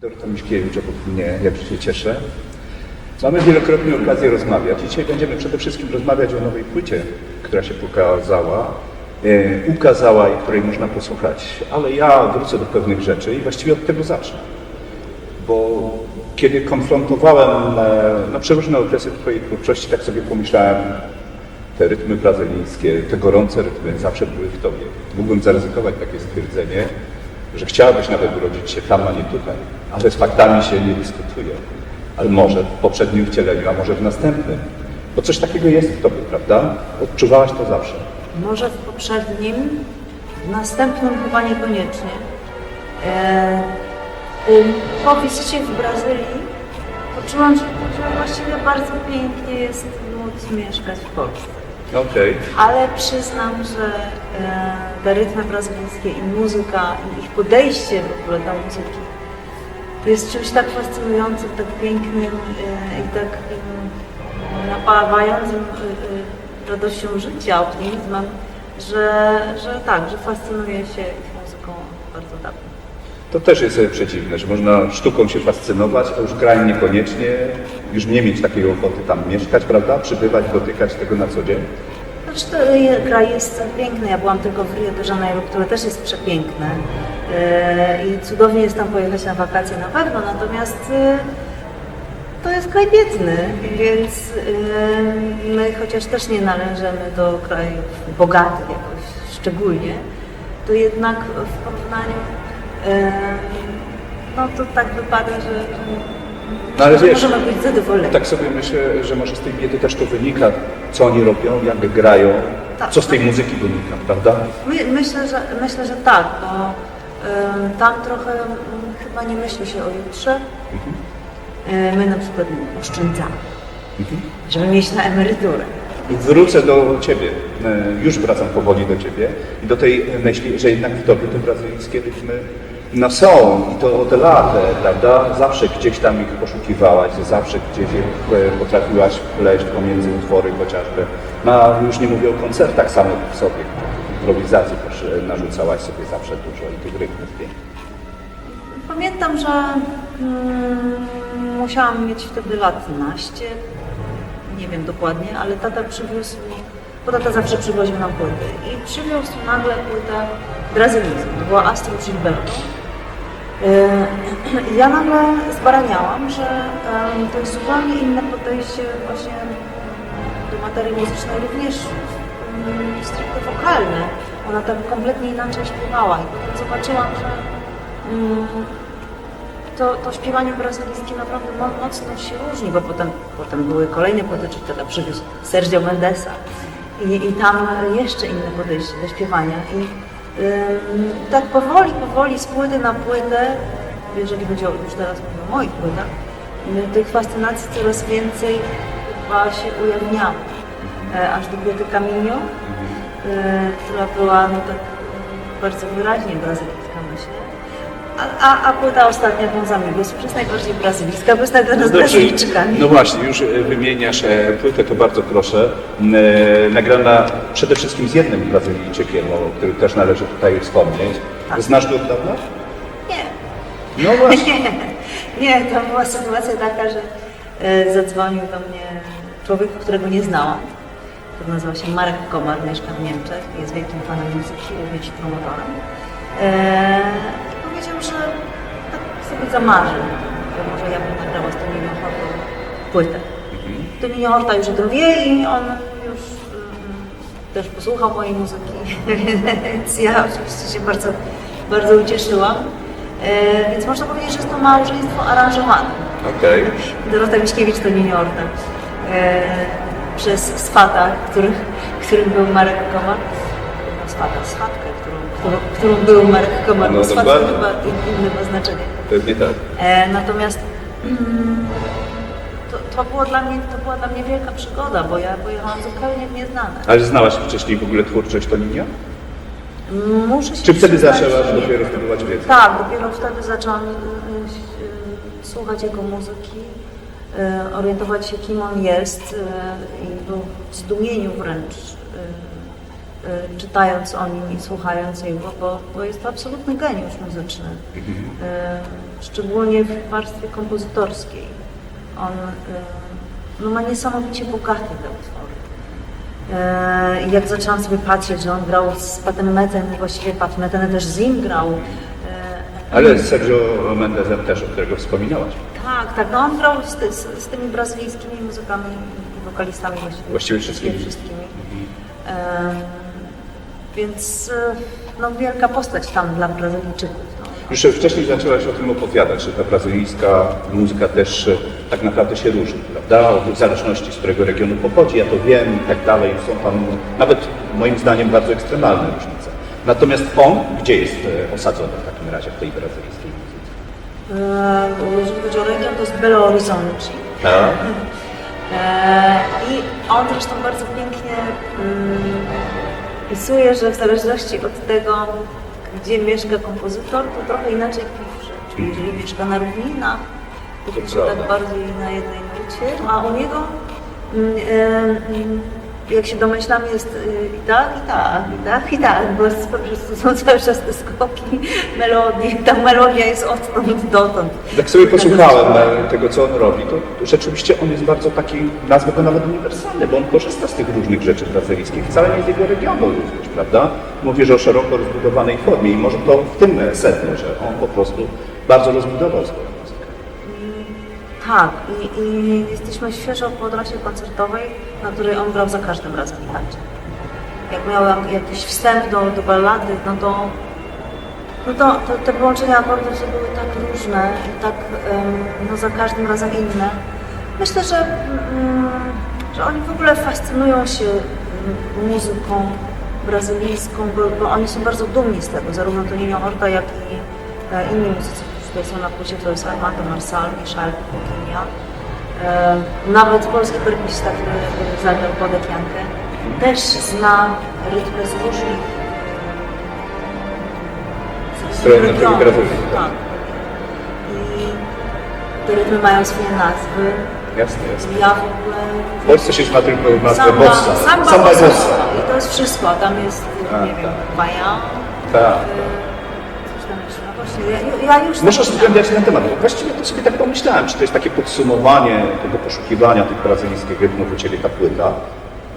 Dorota Miśkiewicz obok mnie, ja się cieszę. Mamy wielokrotnie okazję rozmawiać. Dzisiaj będziemy przede wszystkim rozmawiać o nowej płycie, która się pokazała, e, ukazała i której można posłuchać. Ale ja wrócę do pewnych rzeczy i właściwie od tego zacznę. Bo kiedy konfrontowałem e, no, przeróżne okresy Twojej twórczości, tak sobie pomyślałem, te rytmy brazylijskie, te gorące rytmy zawsze były w Tobie. Mógłbym zaryzykować takie stwierdzenie, że chciałabyś nawet urodzić się tam, a nie tutaj. Ale z faktami się nie dyskutuje. Ale może w poprzednim wcieleniu, a może w następnym. Bo coś takiego jest w Tobie, prawda? Odczuwałaś to zawsze. Może w poprzednim, w następnym chyba niekoniecznie. E, y, po wizycie w Brazylii poczułam, że, że właściwie bardzo pięknie jest móc mieszkać w Polsce. Okej. Ale przyznam, że e, te rytmy brazylijskie i muzyka, i ich podejście w ogóle do muzyki jest czymś tak fascynującym, tak pięknym e, i tak e, napawającym e, e, radością życia, optymizmem, że, że tak, że fascynuje się To też jest e, przeciwne, że można sztuką się fascynować, a już krajem niekoniecznie, już nie mieć takiej ochoty tam mieszkać, prawda? Przybywać, dotykać tego na co dzień. Znaczy, to je- kraj jest piękny. Ja byłam tylko w Rio de Janeiro, które też jest przepiękne. E, I cudownie jest tam pojechać na wakacje na pewno, natomiast e, to jest kraj biedny, więc e, my chociaż też nie należymy do krajów bogatych jakoś szczególnie, to jednak w porównaniu e, no to tak wypada, że, No ale wiesz, możemy być zadowoleni. Tak sobie myślę, że może z tej biedy też to wynika, co oni robią, jak grają, Tak. co z tej muzyki wynika, prawda? My, myślę, że, myślę, że tak, bo em, tam trochę mm, chyba nie myśli się o jutrze. E, My na przykład oszczędzamy, żeby mieć na emeryturę. Wrócę do Ciebie, e, już wracam powoli do Ciebie i do tej myśli, że jednak w Tobie te brazylijskie rytmy no są i to od lat, prawda? Zawsze gdzieś tam ich poszukiwałaś, zawsze gdzieś e, potrafiłaś wpleść pomiędzy utwory chociażby. No już nie mówię o koncertach samych w sobie. Improwizacji też e, narzucałaś sobie zawsze dużo i tych rytmów pięknych. Pamiętam, że mm, musiałam mieć wtedy lat naście, nie wiem dokładnie, ale tata przywiózł mi, bo tata zawsze przywoził nam płyty i przywiózł nagle płytę brazylijską, to była Astro Gilberto. Yy, Ja nagle zbaraniałam, że to jest zupełnie inne podejście właśnie do materii muzycznej, również mm, stricte wokalne. Ona tam kompletnie inaczej śpiewała i potem zobaczyłam, że mm, to, to śpiewanie brazylijskie naprawdę mo- mocno się różni, bo potem, potem były kolejne płyty, czy tata przywiózł Sergio Mendesa i, i tam jeszcze inne podejście do śpiewania i ym, tak powoli, powoli z płyty na płytę, jeżeli chodzi o, już teraz o moich płytach, y, tych fascynacji coraz więcej chyba się ujawniało, e, aż do płyty Camino, y, która była no tak bardzo wyraźnie brazylijska myślę. A, a, płyta ostatnia Don Amigos już jest najbardziej brazylijska, bo jest nagrana z Brazylijczykami. No właśnie, już e, wymieniasz e, płytę, to bardzo proszę. E, Nagrana przede wszystkim z jednym Brazylijczykiem, o którym też należy tutaj wspomnieć. Tak. Znasz go od dawna? Nie. No właśnie. Nie, nie, to była sytuacja taka, że e, zadzwonił do mnie człowiek, którego nie znałam. który nazywa się Marek Komar, mieszka w Niemczech, jest wielkim fanem muzyki, również promotorem. E, że tak sobie zamarzył, że może ja bym nagrała z Toninio Hortą płytę. Toninio Horta już o tym wie i on już mm, też posłuchał mojej muzyki, więc ja oczywiście się bardzo, bardzo ucieszyłam. E, więc można powiedzieć, że jest to małżeństwo aranżowane. Okej. Dorota Miśkiewicz to juniorka. E, przez swata, który, którym był Marek Komar. No, swata, swatkę, którą, którą, był Marek Komar. No, No, swata dokładnie. chyba in- inne ma znaczenie. Pewnie tak. E, natomiast mm, to, to, było dla mnie, to była dla mnie wielka przygoda, bo ja pojechałam zupełnie w nieznane. Ale znałaś wcześniej w ogóle twórczość Toninio? Muszę się Czy wtedy zaczęłaś dopiero zdobywać wiedzę? Tak, dopiero wtedy zaczęłam y, y, słuchać jego muzyki, y, orientować się, kim on jest y, i, był w zdumieniu wręcz, y, y, czytając o nim i słuchając jego, bo, bo jest to absolutny geniusz muzyczny. Y, szczególnie w warstwie kompozytorskiej. On y, no, ma niesamowicie bogate te utwory. Jak zaczęłam sobie patrzeć, że on grał z Patem Metem, właściwie Pat Meten też z nim grał. Ale z Sergio Mendezem też, o którego wspominałaś. tak, tak, no on grał z, ty, z, z tymi brazylijskimi muzykami i wokalistami właściwie. Właściwie wszystkimi. wszystkimi. E, więc e, no, wielka postać tam dla Brazylijczyków. No. Już wcześniej zaczęłaś o tym opowiadać, że ta brazylijska muzyka też e, tak naprawdę się różni, prawda? W zależności z którego regionu pochodzi, ja to wiem i tak dalej. Są tam nawet moim zdaniem bardzo ekstremalne różnice. Natomiast on, gdzie jest e, osadzony w takim razie w tej brazylijskiej muzyce? E, jeżeli chodzi o region, to jest Belo Horizonte. Tak? E, I on zresztą bardzo pięknie mm, pisuje, że w zależności od tego, gdzie mieszka kompozytor, to trochę inaczej pisze. Czyli jeżeli mieszka na równinach, to pisze tak bardziej na jednej nucie, a u niego, mm, jak się domyślam, jest y, i tak, i tak, i tak, i tak, bo jest, po prostu są cały czas te skoki melodii, ta melodia jest odtąd dotąd. Jak sobie posłuchałem e, tego, co on robi, to rzeczywiście on jest bardzo taki, nazwę go nawet uniwersalny, bo on korzysta z tych różnych rzeczy brazylijskich, wcale nie z jego regionu również, prawda? Mówię, że o szeroko rozbudowanej formie i może to w tym sedno, że on po prostu bardzo rozbudował swoją. Tak, i, i jesteśmy świeżo po trasie koncertowej, na której on grał za każdym razem inaczej. Jak miał jak- jakiś wstęp do, do ballady, no to, no to, to te połączenia akordów były tak różne i tak no za każdym razem inne. Myślę, że, mm, że oni w ogóle fascynują się mm, muzyką brazylijską, bo, bo oni są bardzo dumni z tego, zarówno Toninho Horta, jak i e, inni muzycy, na płycie, to jest Armando Marsal, Michel Pokinia. E, nawet polski perkusista, który zagrał Podek Jankę, też zna rytmy z różnych Strony tak. Tak. I te rytmy mają swoje nazwy. Jasne, jasne. Ja w ogóle W Polsce się ma tylko nazwę bossa. samba, Samba bossa. I to jest wszystko. Tam jest, Tak, nie wiem, tak. baja. Tak. Ja, ja już Muszę zapomniałam. zgłębiać ten temat. Właściwie to sobie tak pomyślałem, czy to jest takie podsumowanie tego poszukiwania tych brazylijskich rytmów u Ciebie ta płyta,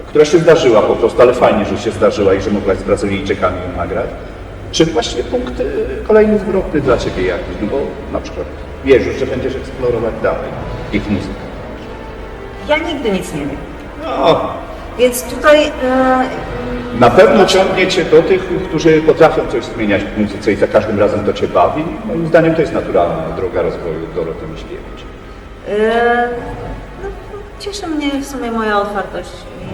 która się zdarzyła po prostu, ale fajnie, że się zdarzyła i że mogłaś z Brazylijczykami ją nagrać. Czy właściwie punkt y, kolejny zwrotny dla Ciebie jakiś? No bo na przykład wierzysz, że będziesz eksplorować dalej ich muzykę. Ja nigdy nic nie wiem. No, Więc tutaj e, na pewno ciągnie Cię do tych, którzy potrafią coś zmieniać w muzyce i za każdym razem to Cię bawi. Moim zdaniem to jest naturalna droga rozwoju Doroty Myśliewicz. e, no, cieszy mnie w sumie moja otwartość i,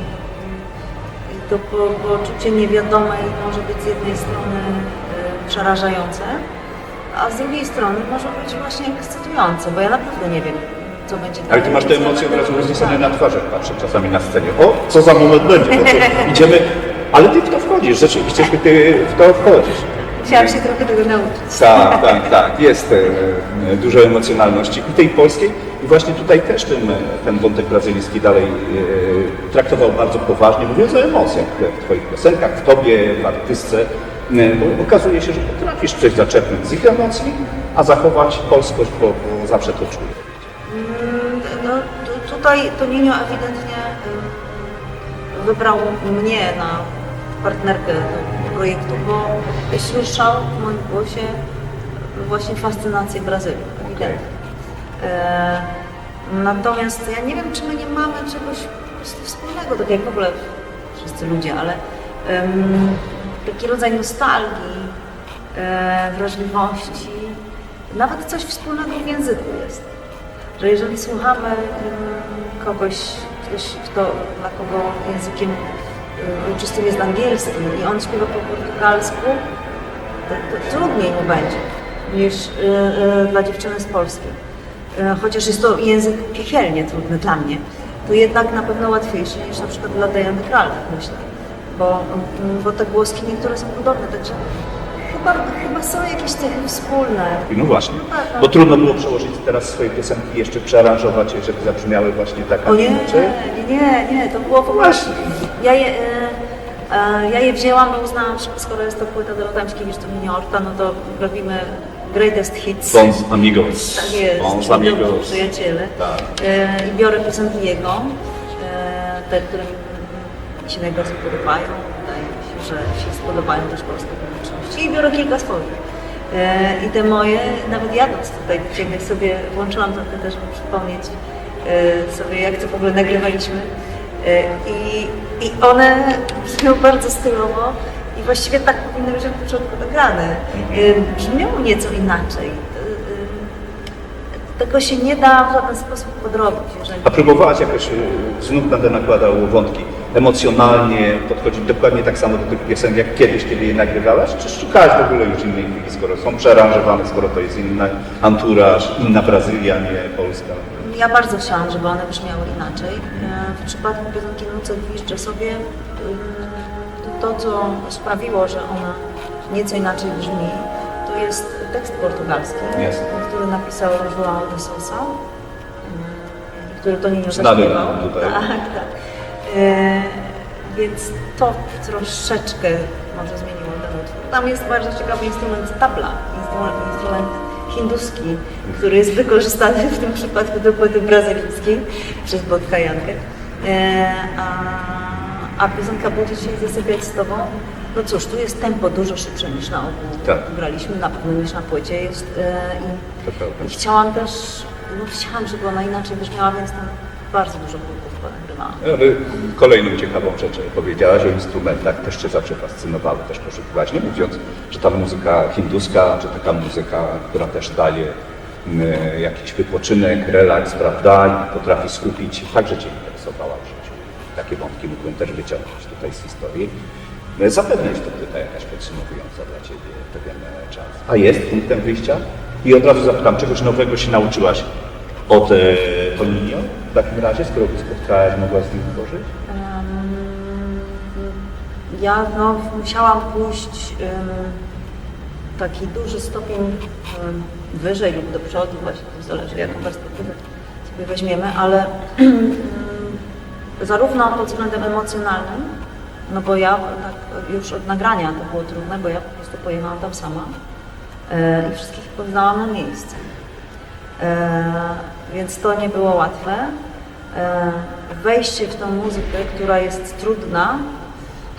i to po, poczucie niewiadomej może być z jednej strony e, przerażające, a z drugiej strony może być właśnie ekscytujące, bo ja naprawdę nie wiem, co będzie Ale ty masz te emocje od razu rozpisane na twarzach, patrzę czasami na scenie. O, co za moment będzie, idziemy. Ale ty w to wchodzisz, rzeczywiście ty, ty w to wchodzisz. Musiałam się trochę tego nauczyć. Tak, tak, tak. Jest e, dużo emocjonalności i tej polskiej. I właśnie tutaj też ten, ten wątek brazylijski dalej e, traktował bardzo poważnie, mówiąc o emocjach w twoich piosenkach, w tobie, w artystce. E, bo okazuje się, że potrafisz coś zaczerpnąć z ich emocji, a zachować polskość, bo, bo zawsze to czuję. Mm, No, tu- tutaj Toninio ewidentnie wybrał mnie na partnerkę do projektu, bo słyszał w moim głosie właśnie fascynację Brazylią. Ewidentnie. E, natomiast ja nie wiem, czy my nie mamy czegoś po prostu wspólnego, tak jak w ogóle wszyscy ludzie, ale ym, taki rodzaj nostalgii, e, wrażliwości, nawet coś wspólnego w języku jest że jeżeli słuchamy mm, kogoś, ktoś, kto, dla kogo językiem ojczystym jest angielski i on śpiewa po portugalsku, to, trudniej mu będzie niż y, y, dla dziewczyny z Polski. Y, chociaż jest to język piekielnie trudny dla mnie, to jednak na pewno łatwiejszy niż na przykład dla Diany Kralek, myślę. Bo, bo te głoski niektóre są podobne, także chyba, chyba są jakieś cechy wspólne. No właśnie, tak. bo trudno było przełożyć teraz swoje piosenki, jeszcze przearanżować żeby zabrzmiały właśnie tak, a O nie, inaczej. nie, nie, nie, to było po prostu... Ja je, e, e, ja je wzięłam, bo uznałam, że skoro jest to płyta Dorota Mickiewicz, to mnie Orta, no to robimy greatest hits. Bons Amigos. Tak jest, Bons Amigos. przyjaciele. Tak. E, I biorę piosenki jego, e, te, które mi się najbardziej podobają. Wydaje mi się, że się spodobają też polskiej publiczności. I biorę kilka swoich. E, I te moje, nawet jadąc tutaj, jak sobie włączyłam to też, żeby przypomnieć e, sobie, jak to w ogóle nagrywaliśmy. E, I, I one brzmią bardzo stylowo i właściwie tak powinny być od początku nagrane. E, Brzmią nieco inaczej. E, Tego się nie da w żaden sposób podrobić. Jeżeli... A próbowałaś jakoś, y, znów będę nakładał wątki, emocjonalnie podchodzić dokładnie tak samo do tych piosenek, jak kiedyś, kiedy je nagrywałaś? Czy szukałaś w ogóle już innej chwili, skoro są przearanżowane, skoro to jest inny anturaż, inna Brazylia, nie Polska? Ja bardzo chciałam, żeby one brzmiały inaczej. E, W przypadku piosenki Nuce gwizdże sobie to, co sprawiło, że ona nieco inaczej brzmi, to jest tekst portugalski, Jest. który napisał João de Sousa, który to nie zaśpiewał. tutaj. Tak, tak. E, więc to troszeczkę może zmieniło ten utwór. Tam jest bardzo ciekawy instrument tabla, instrument, instrument hinduski, który jest wykorzystany w tym przypadku do płyty brazylijskiej przez Bodka Jankę. E, a, a piosenka Budzi się zasypiać z Tobą, no cóż, tu jest tempo dużo szybsze niż na ogół Tak. graliśmy, na pewno niż na płycie jest e, i, i chciałam też, no chciałam, żeby ona inaczej brzmiała, więc tam bardzo dużo punktów ponagrywałam. Ale kolejną ciekawą rzecz powiedziałaś o instrumentach, też Cię zawsze fascynowały, też poszukiwałaś, nie mówiąc, że ta muzyka hinduska, czy taka muzyka, która też daje mm, jakiś wypoczynek, relaks, prawda, i potrafi skupić, także Cię interesowała w życiu. Takie wątki mógłbym też wyciągnąć tutaj z historii. No, Zapewne jest to płyta jakaś podsumowująca dla Ciebie pewien e, czas. A jest punktem wyjścia? I od razu zapytam, czegoś nowego się nauczyłaś od e, Toninio w takim razie, skoro spotkałaś, mogłaś z nim tworzyć? Ja no, musiałam pójść em, taki duży stopień em, wyżej lub do przodu, właśnie to zależy jaką perspektywę sobie weźmiemy, ale em, zarówno pod względem emocjonalnym, no bo ja tak już od nagrania to było trudne, bo ja po prostu pojechałam tam sama e, i wszystkich poznałam na miejscu. E, więc to nie było łatwe. E, wejście w tą muzykę, która jest trudna,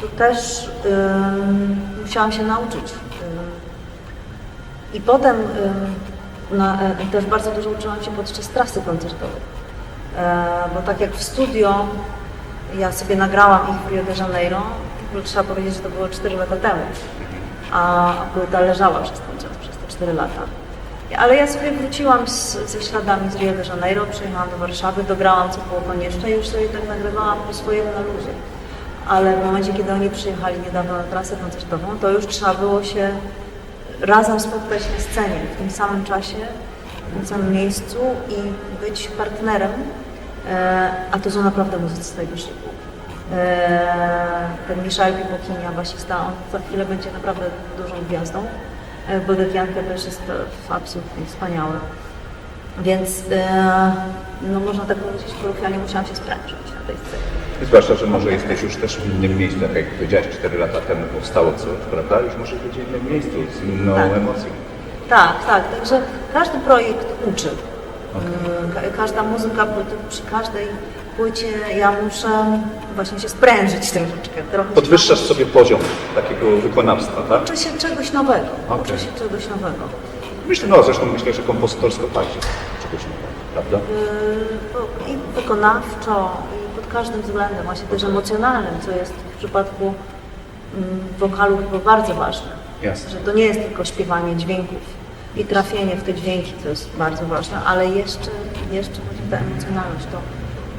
to też ym, musiałam się nauczyć. I potem na, e, też bardzo dużo uczyłam się podczas trasy koncertowej. E, bo tak jak w studio ja sobie nagrałam ich w Rio de Janeiro, to trzeba powiedzieć, że to było 4 lata temu, a płyta leżała przez ten czas, przez te 4 lata. Ale ja sobie wróciłam z, ze śladami z Rio de Janeiro, przyjechałam do Warszawy, dograłam co było konieczne i już sobie tak nagrywałam po swojemu na luzie. Ale w momencie, kiedy oni przyjechali niedawno na trasę koncertową, to już trzeba było się razem spotkać na scenie w tym samym czasie, w tym samym miejscu i być partnerem, e, a to są naprawdę muzycy z najwyższej półki. E, ten Michał Pipokinia, basista, on za chwilę będzie naprawdę dużą gwiazdą. E, Bodek Jankę też jest e, absolutnie wspaniały. Więc e, no można tak powiedzieć, kolokwialnie musiałam się sprężyć na tej scenie. Zwłaszcza, że może jesteś już też w innym miejscu, tak jak powiedziałeś, 4 lata temu powstało coś, prawda? Już możesz być w innym miejscu, z inną Tak. emocją. Tak, tak. Także każdy projekt uczy. Mm, Ka- każda muzyka, przy każdej płycie ja muszę właśnie się sprężyć troszeczkę. Trochę Podwyższasz sobie poziom takiego wykonawstwa, tak? Uczę się czegoś nowego. Okej. Uczę się czegoś nowego. Myślę, no zresztą myślę, że kompozytorsko także prawda? Bo I wykonawczo, i pod każdym względem, właśnie też emocjonalnym, co jest w przypadku mm, wokalu chyba bardzo ważne. Jasne. Że to nie jest tylko śpiewanie dźwięków i trafienie w te dźwięki, co jest bardzo ważne, ale jeszcze, jeszcze emocjonalność, to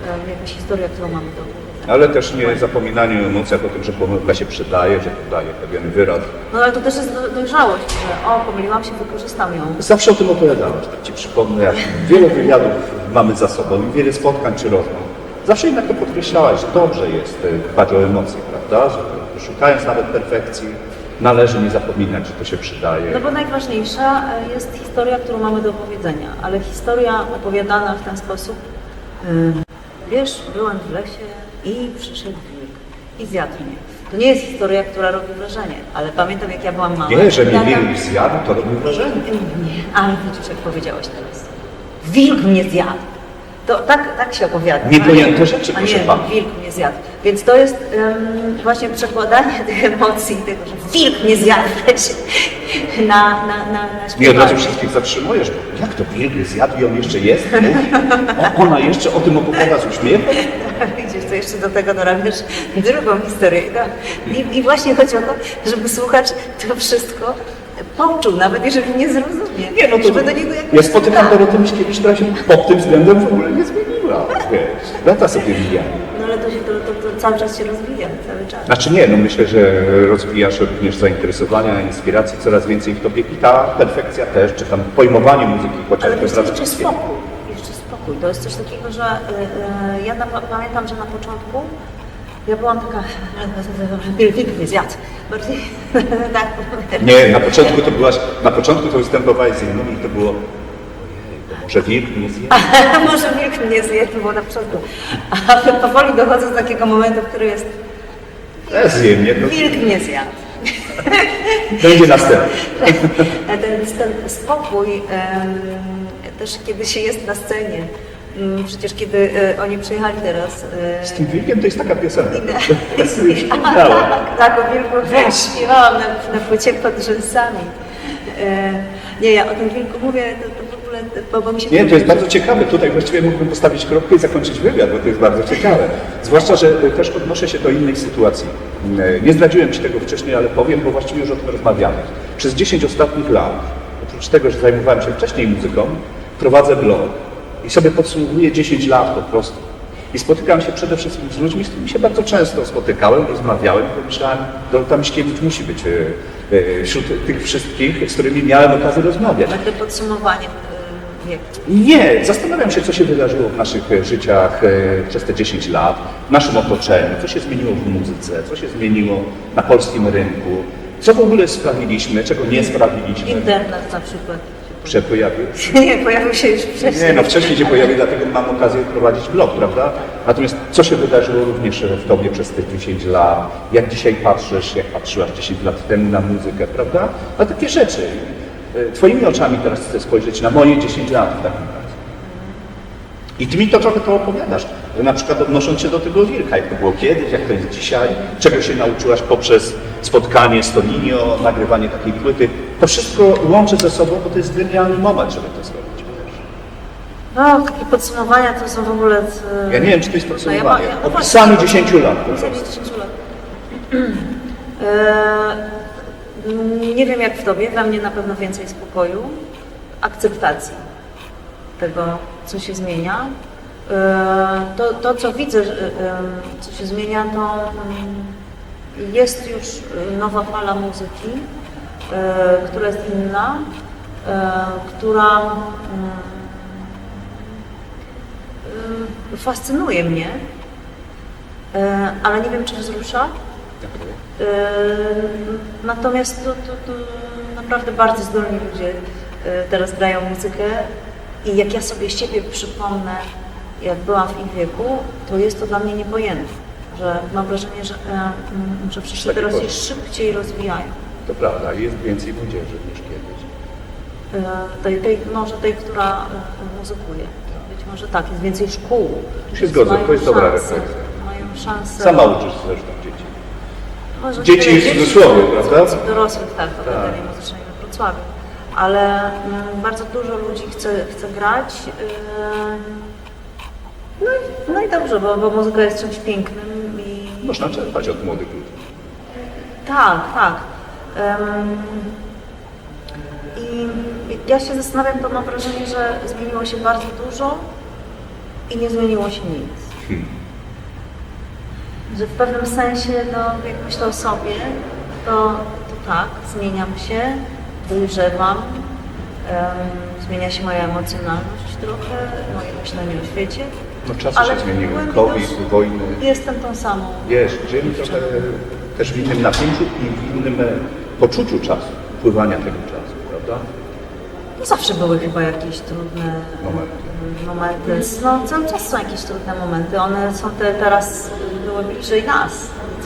e, jakaś historia, którą mamy do opowiedzenia. Ale też nie zapominanie o emocjach, o tym, że pomyłka się przydaje, że to daje pewien wyraz. No ale to też jest do- dojrzałość, że o, pomyliłam się, wykorzystam ją. Zawsze o tym opowiadałaś, tak Ci przypomnę, jak wiele wywiadów mamy za sobą i wiele spotkań czy rozmów. Zawsze jednak to podkreślałaś, że dobrze jest e, dbać o emocje, prawda? Że szukając nawet perfekcji, należy nie zapominać, że to się przydaje. No bo najważniejsza e, jest historia, którą mamy do opowiedzenia, ale historia opowiadana w ten sposób, y, wiesz, byłem w lesie i przyszedł wilk i zjadł mnie. To nie jest historia, która robi wrażenie, ale pamiętam jak ja byłam mała. Nie, że mnie wilk zjadł, to robi wrażenie. Nie, ale widzisz, jak powiedziałeś teraz. Wilk mnie zjadł. To tak, tak się opowiada. Niepojęte rzeczy, A proszę nie, pana. wilk mnie zjadł. Więc to jest em, właśnie przekładanie tych emocji, tego, że wilk mnie zjadł na, na, na, na Nie od śpiewanie. razu wszystkich zatrzymujesz, bo jak to wilk zjadł i on jeszcze jest? O, ona jeszcze o tym opowiada z uśmiechem? Widzisz, to jeszcze do tego dorabiasz drugą historię. No. I, I właśnie chodzi o to, żeby słuchacz to wszystko poczuł, nawet jeżeli nie zrozumie. Nie, no to żeby do niego jakoś ja spotykam. Dorotę Miśkiewicz, która się pod tym względem w ogóle nie zmieniła. Wiesz, lata sobie mijają. No ale to, się, to, to cały czas się rozwija, cały czas. Znaczy nie, no myślę, że rozwijasz również zainteresowania, inspiracji coraz więcej w tobie i ta perfekcja też, czy tam pojmowanie muzyki Ale chociażby wraz jeszcze z spokój, jeszcze spokój. To jest coś takiego, że y, y, ja na, pamiętam, że na początku ja byłam taka, wilk mnie zjadł. Bardziej tak. Nie, na początku to byłaś, na początku to występowałeś z innymi i to było może wilk mnie zje? Może wilk mnie zje, to było na początku. Ale powoli dochodzę do takiego momentu, który jest E, zje mnie, to wilk mnie zjadł. będzie następny. Ten, ten spokój też kiedy się jest na scenie. Mm, Przecież kiedy e, oni przyjechali teraz. e, Z tym wilkiem to jest taka piosenka. Tak, tak, o wilku śpiewałam na, na płycie pod rzęsami. Nie, ja o tym wilku mówię, to, to ogóle, bo, bo mi się Nie, to jest bardzo ciekawe. Tutaj właściwie mógłbym postawić kropkę i zakończyć wywiad, bo to jest bardzo ciekawe. Zwłaszcza, że y, też odnoszę się do innej sytuacji. Y, Nie zdradziłem Ci tego wcześniej, ale powiem, bo właściwie już o tym rozmawiamy. Przez 10 ostatnich lat, oprócz tego, że zajmowałem się wcześniej muzyką, prowadzę blog i sobie podsumowuję 10 lat po prostu. I spotykam się przede wszystkim z ludźmi, z którymi się bardzo często spotykałem, rozmawiałem pomyślałem, Dorota Miśkiewicz musi być y, wśród tych wszystkich, z którymi miałem okazję rozmawiać. Będę podsumowaniem Nie, zastanawiam się, co się wydarzyło w naszych e, życiach e, przez te 10 lat, w naszym otoczeniu, co się zmieniło w muzyce, co się zmieniło na polskim rynku, co w ogóle sprawiliśmy, czego nie sprawiliśmy. Internet na przykład. Się pojawił. Nie, pojawił się już wcześniej. Nie, no wcześniej się pojawił, dlatego mam okazję prowadzić blog, prawda? Natomiast co się wydarzyło również w Tobie przez te 10 lat? Jak dzisiaj patrzysz, jak patrzyłaś 10 lat temu na muzykę, prawda? Na takie rzeczy. E, Twoimi oczami teraz chcę spojrzeć na moje 10 lat w takim razie. I Ty mi to trochę to opowiadasz, że na przykład odnosząc się do tego wilka, jak to było kiedyś, jak to jest dzisiaj, czego się nauczyłaś poprzez spotkanie z Toninio, nagrywanie takiej płyty. To wszystko łączy ze sobą, bo to jest genialny moment, żeby to zrobić. No, takie podsumowania to są w ogóle... e, Ja nie wiem, czy to jest no podsumowanie. ja ma- ja- no Opisanie właśnie. 10 lat. po Opisanie prostu. 10 lat. E, nie wiem jak w Tobie, we mnie na pewno więcej spokoju, akceptacji tego, co się zmienia. E, To, to co widzę, co się zmienia, to mm, jest już nowa fala muzyki, e, która jest inna, e, która mm, fascynuje mnie, ale nie wiem, czy wzrusza. E, Natomiast to, to, to naprawdę bardzo zdolni ludzie e, teraz grają muzykę i jak ja sobie siebie przypomnę, jak byłam w ich wieku, to jest to dla mnie niepojęte, że mam wrażenie, że, że wszyscy Taki teraz się szybciej rozwijają. To prawda, jest więcej młodzieży niż kiedyś. E, Tej, tej, może tej, która e, muzykuje. Być może tak, jest więcej szkół. Tu się zgodzę, to jest dobra szansę, refleksja. Mają szansę. Sama uczysz zresztą dzieci. Może Dzieci w cudzysłowie, prawda? Dorosłych, tak, w Akademii Muzycznej we Wrocławiu. Ale mm, bardzo dużo ludzi chce, chce grać. Ym, no, i, no i dobrze, bo, bo muzyka jest czymś pięknym i Można czerpać od młodych ludzi. tak, tak. I ja się zastanawiam, to mam wrażenie, że zmieniło się bardzo dużo i nie zmieniło się nic. Hmm. Że w pewnym sensie, no, jak myślę o sobie, to, to tak, zmieniam się, dojrzewam, em, zmienia się moja emocjonalność trochę, moje myślenie o świecie. No czasy Ale się zmieniły, COVID, wojny. Jestem tą samą. Wiesz, żyjemy trochę też w innym napięciu i w innym, poczuciu czasu, upływania tego czasu, prawda? No zawsze były chyba jakieś trudne Momenty. momenty. No cały czas są jakieś trudne momenty. One są te, teraz były bliżej nas.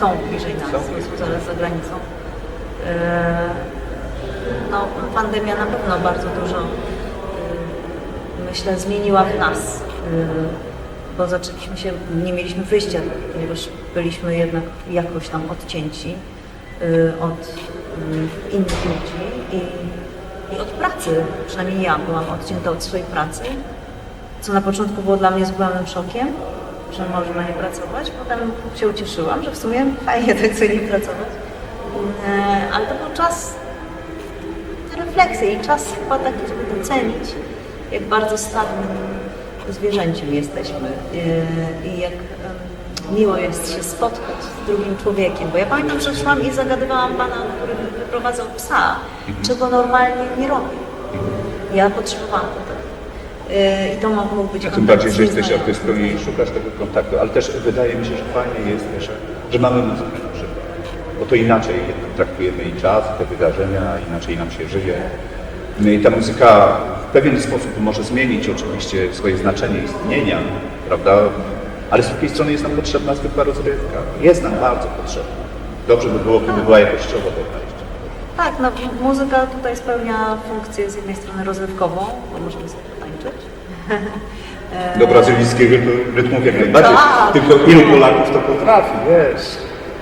Są bliżej nas, Są. są zaraz za granicą. E, No, pandemia na pewno bardzo dużo e, myślę zmieniła w nas. E, Bo zaczęliśmy się, nie mieliśmy wyjścia, ponieważ byliśmy jednak jakoś tam odcięci od mm, innych ludzi i, i od pracy. Przynajmniej ja byłam odcięta od swojej pracy, co na początku było dla mnie zupełnym szokiem, że można nie pracować. Potem się ucieszyłam, że w sumie fajnie tak sobie nie pracować. E, Ale to był czas refleksji i czas chyba taki, żeby docenić, jak bardzo stadnym zwierzęciem jesteśmy e, i jak miło jest się spotkać z drugim człowiekiem. Bo ja pamiętam, że szłam i zagadywałam pana, który wyprowadzał psa, czego normalnie nie robi. Ja potrzebowałam tego. E, I to mógł być tym bardziej, że jesteś artystą i szukasz tego kontaktu, ale też wydaje mi się, że fajnie jest, że, że mamy muzykę na przykład. Bo to inaczej traktujemy i czas, i te wydarzenia, inaczej nam się żyje. No I ta muzyka w pewien sposób może zmienić oczywiście swoje znaczenie istnienia, prawda? Ale z drugiej strony jest nam potrzebna zwykła rozrywka. Jest nam bardzo potrzebna. Dobrze by było, gdyby była jakościowo dobra. Tak, no, muzyka tutaj spełnia funkcję z jednej strony rozrywkową, bo możemy sobie potańczyć. E, Do brazylijskiego rytmów jak najbardziej. Tak. Tylko ilu Polaków to potrafi, wiesz?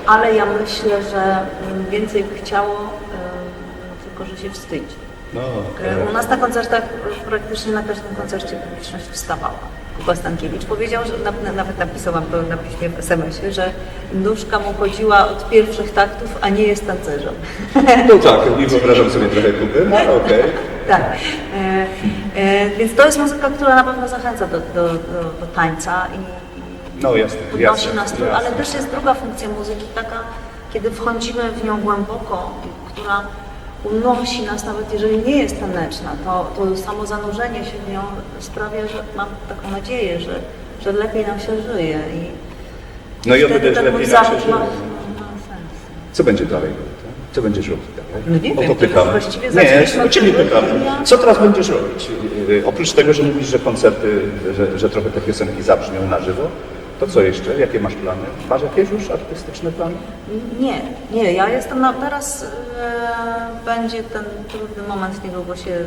Ale ja myślę, że mm, więcej by chciało, e, tylko że się wstydzi. No, E, U nas na koncertach e, praktycznie na każdym koncercie publiczność wstawała. Kuba Stankiewicz powiedział, że na, na, nawet napisałam to na piśmie w SMS-ie, że nóżka mu chodziła od pierwszych taktów, a nie jest tancerzem. No tak, nie wyobrażam sobie trochę kupy, no ale okej. Tak. E, e, więc to jest muzyka, która na pewno zachęca do, do, do, do tańca i, No jasne, podnosi jasne, nastrój, jasne. ale też jest druga funkcja muzyki, taka, kiedy wchodzimy w nią głęboko, która unosi nas, nawet jeżeli nie jest taneczna, to, to samo zanurzenie się w nią sprawia, że mam taką nadzieję, że, że lepiej nam się żyje i No i oby też lepiej nam się ma, żyje. ma sens. Co będzie dalej? Co będziesz robić dalej? No nie o wiem, to to pytam. właściwie Nie, Ciebie pytam. Co teraz będziesz robić? Yy, Oprócz tego, że mówisz, że koncerty, że, że trochę te piosenki zabrzmią na żywo, to co jeszcze? Jakie masz plany? Masz jakieś już artystyczne plany? Nie, nie, ja jestem na, teraz, e, będzie ten trudny moment, niedługo się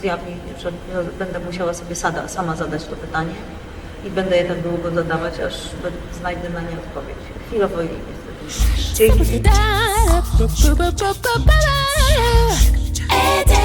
zjawi, że, będę musiała sobie sada, sama zadać to pytanie i będę je tak długo zadawać, aż znajdę na nie odpowiedź. Chwilowo i niestety. Dzięki. Eter,